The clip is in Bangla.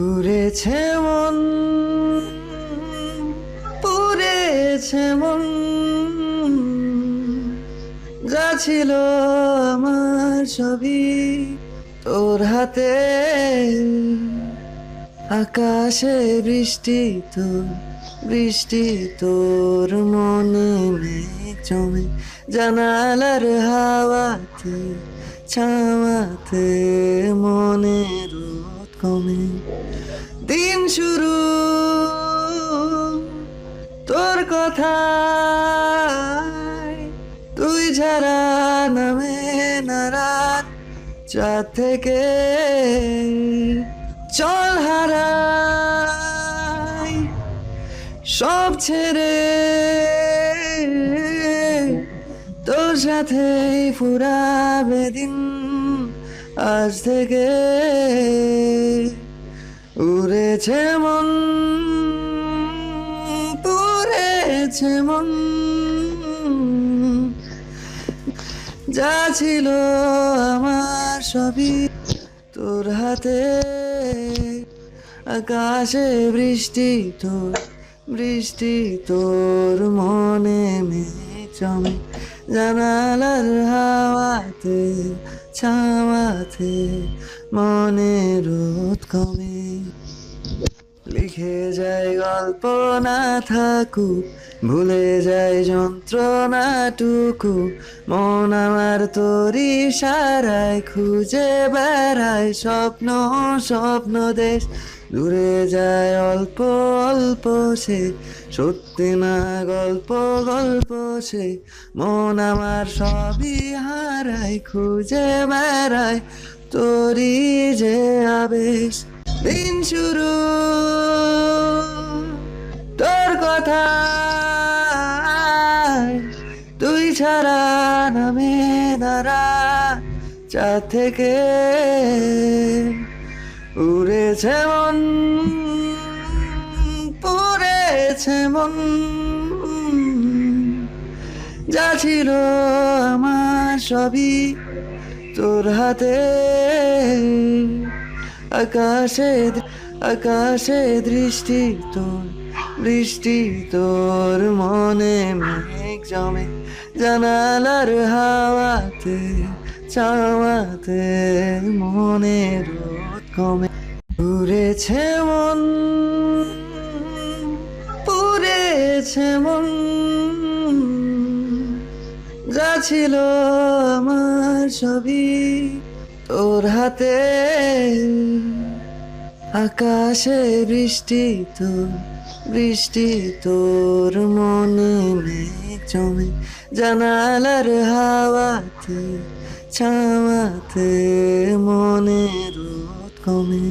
পুরেছে মন পুরেছে মন। যা ছিল আমার ছবি তোর হাতে। আকাশে বৃষ্টি তো, বৃষ্টি তোর মনে জমে। জানালার হাওয়াতে, ছাওয়াতে মনে রোদ কমে দিন শুরু, তোর কথা তুই ছাড়া নামে না রাত চাঁদ থেকে চল হারাই। সব ছেড়ে তোর সাথেই ফুরাবে দিন আজ থেকে। উড়েছে মন পুড়েছে মন। যা ছিল আমার সবই তোর হাতে। আকাশে বৃষ্টি তোর বৃষ্টি তোর মনে জমে জানালার হাওয়াতে, ছাওয়াতে মনে রোদ কমে। লিখে যায় গল্প না থাকুক ভুলে যায় যন্ত্রণাটুকু। মন আমার তোরি সারায়, খুঁজে বেড়ায় স্বপ্ন স্বপ্ন দেশ। দূরে যায় অল্প অল্প সে, সত্যি না গল্প গল্প সে। মন আমার সবই হারায়, খুঁজে বেড়ায়, তোরি যে আবেশ। দিন শুরু। তোর কথা তুই ছাড়া নামে দাঁড়া চা থেকে উড়েছে মন, পড়েছে মন। যা ছিল আমার সবই তোর হাতে। আকাশে আকাশে দৃষ্টি তোর, বৃষ্টি তোর মনে মেঘ জমে। জানালার হাওয়াতে চাওয়াতে মনে রোদ কমে। পুড়েছে মন পুড়েছে মন। যা ছিল আমার ছবি তোর হাতে। আকাশে বৃষ্টি তো বৃষ্টি তোর মনে মেঘ জমে। জানালার হাওয়াতে ছাওয়াতে মনে রোদ কমে।